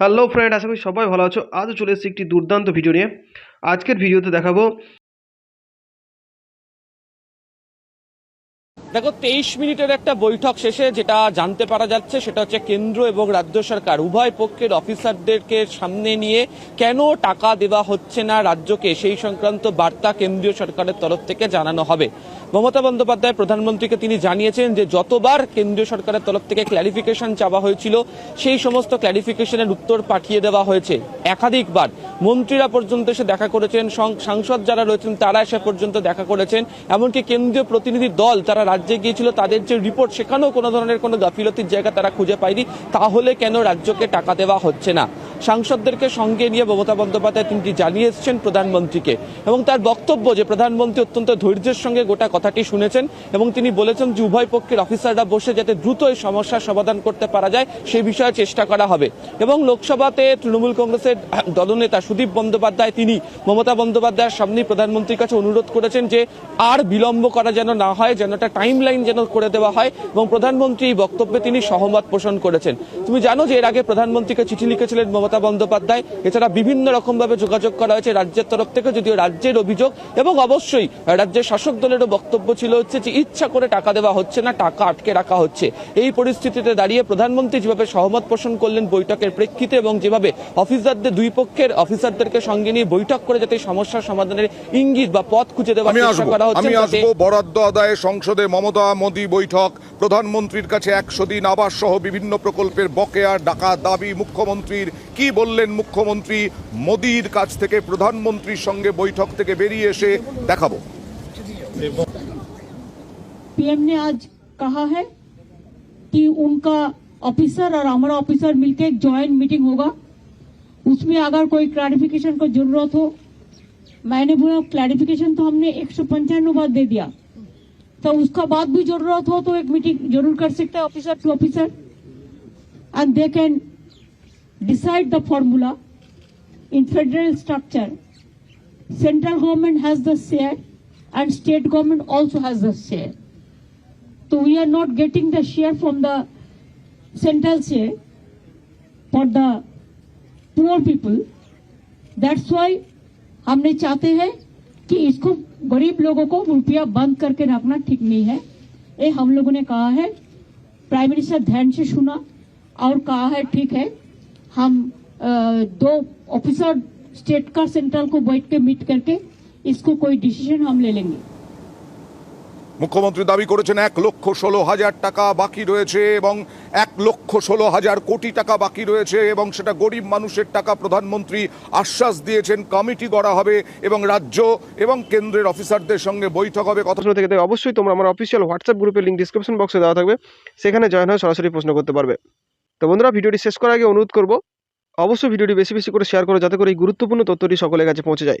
Hello friend আশা করি সবাই ভালো আছো। আজও চলে এসেছি একটি দুর্দান্ত ভিডিও নিয়ে। আজকের ভিডিওতে দেখাবো দেখো, তেইশ মিনিটের একটা বৈঠক শেষে যেটা জানতে পারা যাচ্ছে, সেটা হচ্ছে কেন্দ্র এবং রাজ্য সরকার। উভয় পক্ষের অফিসারদেরকে সামনে নিয়ে কেন টাকা দেওয়া হচ্ছে না রাজ্যকে, সেই সংক্রান্ত বার্তা কেন্দ্রীয় সরকারের তরফ থেকে জানানো হবে। মমতা বন্দ্যোপাধ্যায় প্রধানমন্ত্রীকে তিনি জানিয়েছেন যে যতবার কেন্দ্রীয় সরকারের তরফ থেকে ক্ল্যারিফিকেশন চাওয়া হয়েছিল, সেই সমস্ত ক্ল্যারিফিকেশনের উত্তর পাঠিয়ে দেওয়া হয়েছে। একাধিকবার। মন্ত্রীরা পর্যন্ত এসে দেখা করেছেন, সং- সাংসদ যারা রয়েছেন তারা এসে পর্যন্ত দেখা করেছেন, এমনকি কেন্দ্রীয় প্রতিনিধি দল তারা রাজ্যে গিয়েছিল তাদের যে রিপোর্ট সেখানেও কোনো ধরনের কোনো গাফিলতির জায়গা তারা খুঁজে পায়নি। তাহলে কেন রাজ্যকে টাকা দেওয়া হচ্ছে না? সাংসদদেরকে সঙ্গে নিয়ে মমতা বন্দ্যোপাধ্যায় তিনি জানিয়ে এসেছেন প্রধানমন্ত্রীকে এবং তার বক্তব্য যে প্রধানমন্ত্রী অত্যন্ত ধৈর্যের সঙ্গে গোটা কথাটি শুনেছেন এবং তিনি বলেছেন যে উভয় পক্ষের অফিসাররা বসে যাতে দ্রুত এই সমস্যার সমাধান করতে পারা যায় সেই বিষয়ে চেষ্টা করা হবে এবং লোকসভাতে তৃণমূল কংগ্রেসের দলনেতা সুদীপ বন্দ্যোপাধ্যায়, তিনি মমতা বন্দ্যোপাধ্যায়ের সামনে প্রধানমন্ত্রীর কাছে অনুরোধ করেছেন যে আর বিলম্ব করা যেন না হয়, যেন একটা টাইম লাইন যেন করে দেওয়া হয় এবং প্রধানমন্ত্রী এই বক্তব্যে তিনি সহমত পোষণ করেছেন। তুমি জানো যে এর আগে প্রধানমন্ত্রীকে চিঠি লিখেছিলেন মমতা বন্দ্যোপাধ্যায়, এছাড়া বিভিন্ন রকম ভাবে যোগাযোগ করা হয়েছে রাজ্যের তরফ থেকে, যদিও রাজ্যের অভিযোগ এবং অবশ্যই রাজ্যের শাসক দলেরও বক্তব্য ছিল হচ্ছে যে ইচ্ছা করে টাকা দেওয়া হচ্ছে না, টাকা আটকে রাখা হচ্ছে। এই পরিস্থিতিতে দাঁড়িয়ে প্রধানমন্ত্রী যেভাবে সহমত পোষণ করলেন বৈঠকের প্রেক্ষিতে এবং যেভাবে অফিসারদের দুই পক্ষের অফিসারদেরকে সঙ্গে নিয়ে বৈঠক করে যাতে এই সমস্যার সমাধানের ইঙ্গিত বা পথ খুঁজে দেওয়ার আমি চেষ্টা আসবো করা হচ্ছে আমি যাতে আসবো বরাদ্দ আদায়ে সংসদে মমতা মোদী বৈঠক প্রধানমন্ত্রীর কাছে একশো দিন আবাস সহ বিভিন্ন প্রকল্পের বকেয়া ডাকা দাবি মুখ্যমন্ত্রীর কি বললেন মুখ্যমন্ত্রী মোদীর কাছ থেকে প্রধানমন্ত্রীর সঙ্গে বৈঠক থেকে বেরিয়ে এসে দেখাবো पीएम ने आज कहा है कि उनका ऑफिसर और हमारा ऑफिसर मिलकर एक ज्वाइंट मीटिंग होगा उसमें अगर कोई क्लैरिफिकेशन को ज़रूरत हो, मैंने बोला क्लैरिफिकेशन तो हमने एक सौ बार दे दिया। तो उसका बाद भी ज़रूरत हो तो एक मीटिंग ज़रूर कर सकते हैं officer to officer and they can decide the formula in federal structure central government has the share and state government also has the share तो we are not getting the share from the central share for the poor people that's why हमने चाहते हैं कि इसको गरीब लोगों को रुपया बंद करके रखना ठीक नहीं है। ये हम लोगों ने कहा है। प्राइम मिनिस्टर ध्यान से सुना और कहा है ठीक है हम अ, दो ऑफिसर स्टेट का सेंट्रल को बैठ के मीट करके इसको कोई डिसीज़न हम ले लेंगे। মুখ্যমন্ত্রী দাবি করেছেন এক লক্ষ ষোলো হাজার টাকা বাকি রয়েছে এবং এক লক্ষ ষোলো হাজার কোটি টাকা বাকি রয়েছে এবং সেটা গরিব মানুষের টাকা প্রধানমন্ত্রী আশ্বাস দিয়েছেন, কমিটি গড়া হবে এবং রাজ্য এবং কেন্দ্রের অফিসারদের সঙ্গে বৈঠক হবে। কথা থেকে থাকে, অবশ্যই তোমরা আমার অফিসিয়াল হোয়াটসঅ্যাপ গ্রুপের লিঙ্ক ডিসক্রিপশন বক্সে দেওয়া থাকবে, সেখানে জয়েন হয়ে সরাসরি প্রশ্ন করতে পারবে। তো বন্ধুরা, ভিডিওটি শেষ করার আগে অনুরোধ করব, অবশ্যই ভিডিওটি বেশি বেশি করে শেয়ার করো, যাতে করে এই গুরুত্বপূর্ণ তথ্যটি সকলের কাছে পৌঁছে যায়।